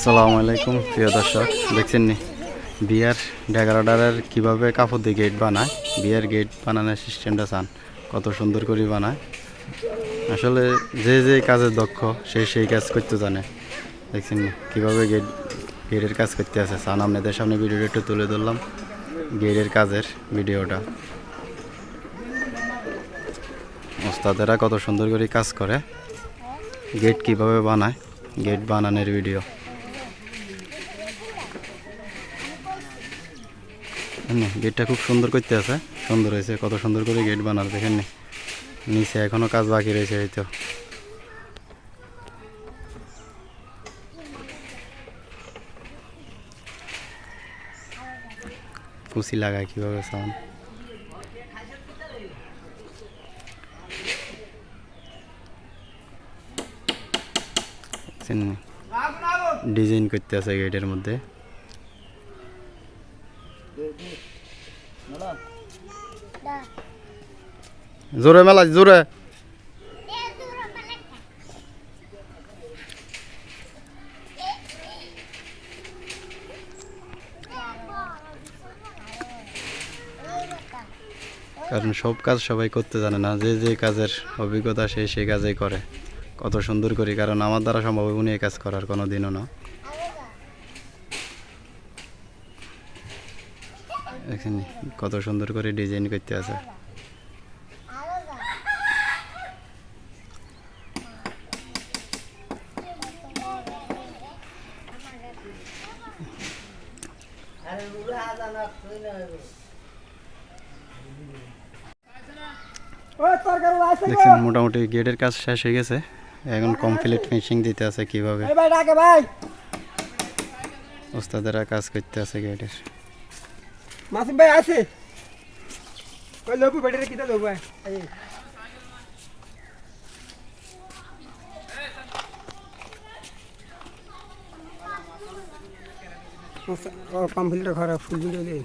আসসালামু আলাইকুম, প্রিয় দর্শক, দেখছেন নি? বিয়ার ডেগারোডারের কীভাবে কাপড় দিয়ে গেট বানায়? বিয়ার গেট বানানোর সিস্টেমটা চান, কত সুন্দর করে বানায়। আসলে যে যে কাজে দক্ষ, সে সেই কাজ করতে জানে। দেখছেন কীভাবে গেট গেটের কাজ করতে আছে? চান, আপনাদের সামনে ভিডিওটা একটু তুলে ধরলাম। গেটের কাজের ভিডিওটা। ওস্তাদেরা কত সুন্দর করে কাজ করে। গেট কীভাবে বানায়? গেট বানানোর ভিডিও গেটটা খুব সুন্দর করতে আছে। সুন্দর হয়েছে, কত সুন্দর করে গেট বানার দেখেন নিচে এখনও কাজ বাকি রয়েছে, এই তো। কুচি লাগায় কীভাবে সাউন্ড ডিজাইন করতে আছে গেটের মধ্যে। জোরে মেলা, জোরে। কারণ সব কাজ সবাই করতে জানে না, যে যে কাজের অভিজ্ঞতা সে সেই কাজেই করে। কত সুন্দর করি, কারণ আমার দ্বারা সম্ভব উনি এই কাজ করার কোনো দিনও না। এখানে কত সুন্দর করে ডিজাইন করতে আছে। দেখছেন মোটামুটি গেটের কাজ শেষ হয়ে গেছে। এখন কমপ্লিট ফিনিশিং দিতে আছে কীভাবে। ওস্তাদেরা কাজ করতে আছে গেটের মাসুম ভাই আছে? কই লবু বেটে কিটা লবু এই। কমপ্লিট ঘরে ফুল দিয়ে।